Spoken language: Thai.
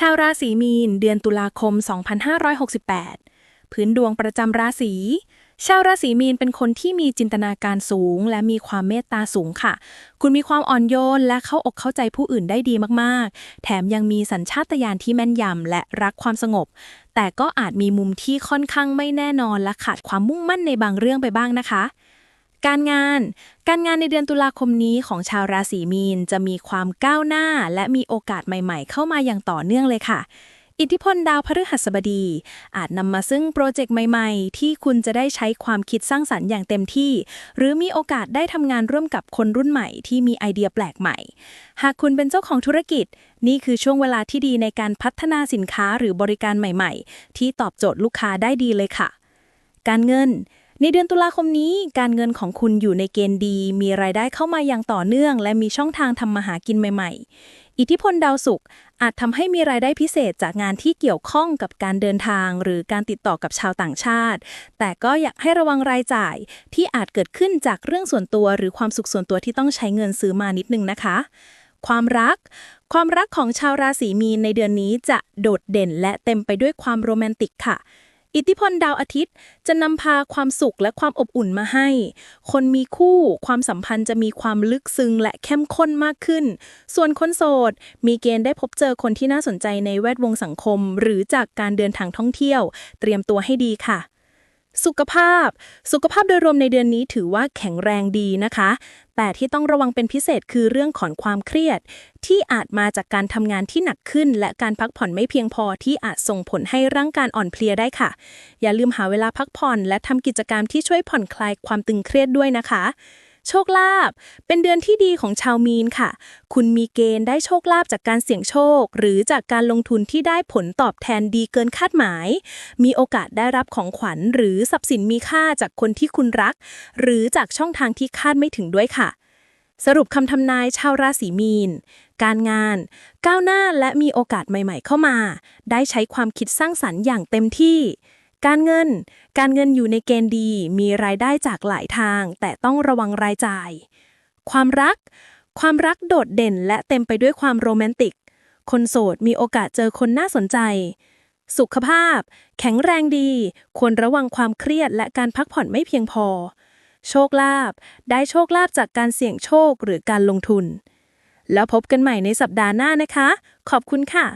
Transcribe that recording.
ชาวราศีมีน เดือนตุลาคม 2568 พื้นดวงประจำราศี ชาวราศีมีนเป็นคนที่มีจินตนาการสูง และมีความเมตตาสูงค่ะ คุณมีความอ่อนโยนและเข้าอกเข้าใจผู้อื่นได้ดีมากๆ แถมยังมีสัญชาตญาณที่แม่นยำและรักความสงบ แต่ก็อาจมีมุมที่ค่อนข้างไม่แน่นอนและขาดความมุ่งมั่นในบางเรื่องไปบ้างนะคะ การงาน การงานในเดือนตุลาคมนี้ของชาวราศีมีนจะมีความก้าวหน้า และมีโอกาสใหม่ๆ เข้ามาอย่างต่อเนื่องเลยค่ะ อิทธิพลดาวพฤหัสบดี อาจนำมาซึ่งโปรเจกต์ใหม่ๆ ที่คุณจะได้ใช้ความคิดสร้างสรรค์อย่างเต็มที่ หรือมีโอกาสได้ทำงานร่วมกับคนรุ่นใหม่ที่มีไอเดียแปลกใหม่ หากคุณเป็นเจ้าของธุรกิจ นี่คือช่วงเวลาที่ดีในการพัฒนาสินค้าหรือบริการใหม่ ๆ ที่ตอบโจทย์ลูกค้าได้ดีเลยค่ะ การเงิน ในเดือนตุลาคมนี้ การเงินของคุณอยู่ในเกณฑ์ดี มีรายได้เข้ามาอย่างต่อเนื่อง และมีช่องทางทำมาหากินใหม่ ๆ อิทธิพลดาวศุกร์อาจทำให้มีรายได้พิเศษจากงานที่เกี่ยวข้องกับการเดินทาง หรือการติดต่อกับชาวต่างชาติ แต่ก็อยากให้ระวังรายจ่ายที่อาจเกิดขึ้นจากเรื่องส่วนตัวหรือความสุขส่วนตัวที่ต้องใช้เงินซื้อมานิดนึงนะคะ ความรักความรักของชาวราศีมีนในเดือนนี้จะโดดเด่นและเต็มไปด้วยความโรแมนติกค่ะ อิทธิพลดาวอาทิตย์จะนำพาความสุขและความอบอุ่นมาให้ คนมีคู่ ความสัมพันธ์จะมีความลึกซึ้งและเข้มข้นมากขึ้น ส่วนคนโสด มีเกณฑ์ได้พบเจอคนที่น่าสนใจในแวดวงสังคม หรือจากการเดินทางท่องเที่ยว เตรียมตัวให้ดีค่ะ สุขภาพ สุขภาพโดยรวมในเดือนนี้ถือว่าแข็งแรงดีนะคะ แต่ที่ต้องระวังเป็นพิเศษคือเรื่องของความเครียด ที่อาจมาจากการทำงานที่หนักขึ้น และการพักผ่อนไม่เพียงพอที่อาจส่งผลให้ร่างกายอ่อนเพลียได้ค่ะ อย่าลืมหาเวลาพักผ่อน และทำกิจกรรมที่ช่วยผ่อนคลายความตึงเครียดด้วยนะคะ โชคลาภเป็นเดือนที่ดีของชาวมีนค่ะ คุณมีเกณฑ์ได้โชคลาภจากการเสี่ยงโชค หรือจากการลงทุนที่ได้ผลตอบแทนดีเกินคาดหมาย มีโอกาสได้รับของขวัญหรือทรัพย์สินมีค่าจากคนที่คุณรัก หรือจากช่องทางที่คาดไม่ถึงด้วยค่ะสรุปคำทำนายชาวราศีมีน การงาน ก้าวหน้าและมีโอกาสใหม่ๆเข้ามา ได้ใช้ความคิดสร้างสรรค์อย่างเต็มที่ การเงิน การเงินอยู่ในเกณฑ์ดี มีรายได้จากหลายทาง แต่ต้องระวังรายจ่าย ความรัก ความรักโดดเด่นและเต็มไปด้วยความโรแมนติก คนโสดมีโอกาสเจอคนน่าสนใจ สุขภาพ แข็งแรงดี ควรระวังความเครียดและการพักผ่อนไม่เพียงพอ โชคลาภ ได้โชคลาภจากการเสี่ยงโชคหรือการลงทุน แล้วพบกันใหม่ในสัปดาห์หน้านะคะ ขอบคุณค่ะ